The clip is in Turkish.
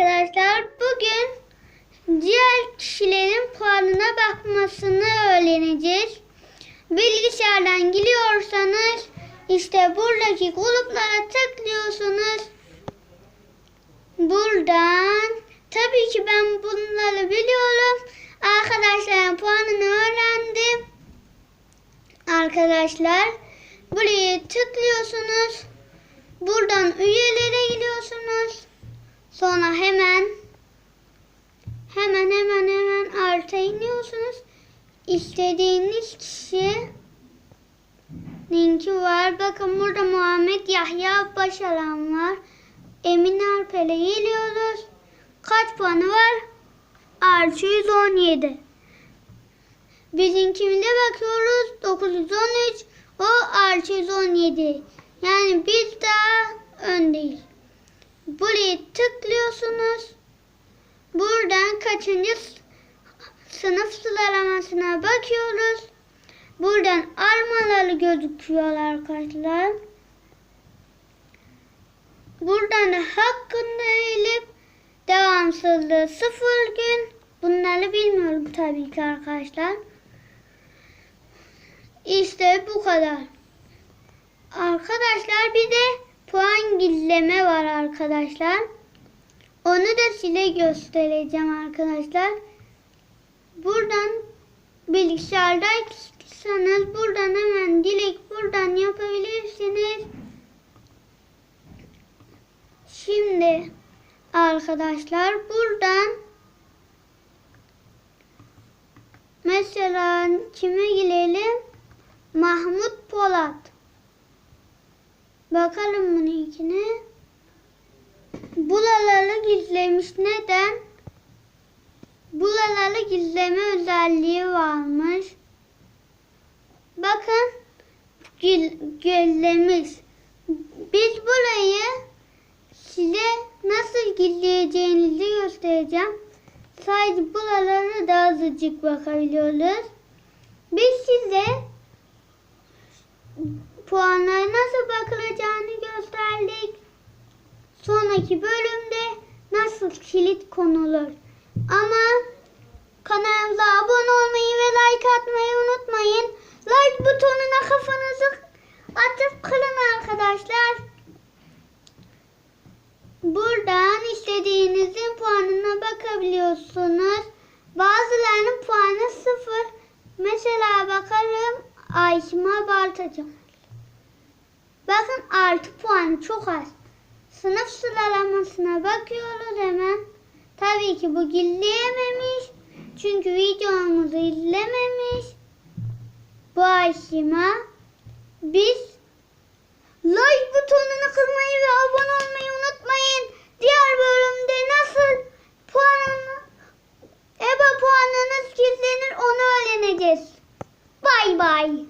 arkadaşlar. Bugün diğer kişilerin puanına bakmasını öğreneceğiz. Bilgisayardan giriyorsanız işte buradaki gruplara tıklıyorsunuz. Buradan tabii ki ben bunları biliyorum. Arkadaşların puanını öğrendim. Arkadaşlar buraya tıklıyorsunuz. Buradan üyelere gidiyorsunuz. Sonra hemen hemen hemen hemen alta iniyorsunuz. İstediğiniz kişi linki var. Bakın burada Muhammed Yahya Başaran var. Emin Alper'e geliyoruz. Kaç puanı var? Artı 117. Bizimkinde bakıyoruz 913. O artı 117. Yani biz daha tıklıyorsunuz. Buradan kaçıncı sınıf sıralamasına bakıyoruz. Buradan armaları gözüküyor arkadaşlar. Buradan da hakkında eğilip devamsızlığı sıfır gün. Bunları bilmiyorum tabii ki arkadaşlar. İşte bu kadar. Arkadaşlar bir de puan gizleme var arkadaşlar. Onu da size göstereceğim arkadaşlar. Buradan bilgisayardaysanız buradan hemen direkt buradan yapabilirsiniz. Şimdi arkadaşlar buradan mesela kime girelim? Mahmut Polat. Bakalım bununkine. Buraları gizlemiş. Neden? Buraları gizleme özelliği varmış. Bakın gizlemiş. Biz burayı size nasıl gizleyeceğinizi göstereceğim. Sadece buraları da azıcık bakabiliyoruz. Biz size puanlara nasıl bakılacağını gösterdik. Sonraki bölümde nasıl kilit konulur. Ama kanalımıza abone olmayı ve like atmayı unutmayın. Like butonuna kafanızı atıp kırın arkadaşlar. Buradan istediğinizin puanına bakabiliyorsunuz. Bazılarının puanı sıfır. Mesela bakarım Ayşima Baltacım. Bakın artı puanı çok az. Sınıf sıralamasına bakıyoruz hemen. Tabii ki bu gizleyememiş. Çünkü videomuzu izlememiş. Bu Ayşima. Biz like butonunu kırmayı ve abone olmayı unutmayın. Diğer bölümde nasıl puanını EBA puanınız gizlenir onu öğreneceğiz. Bay bay.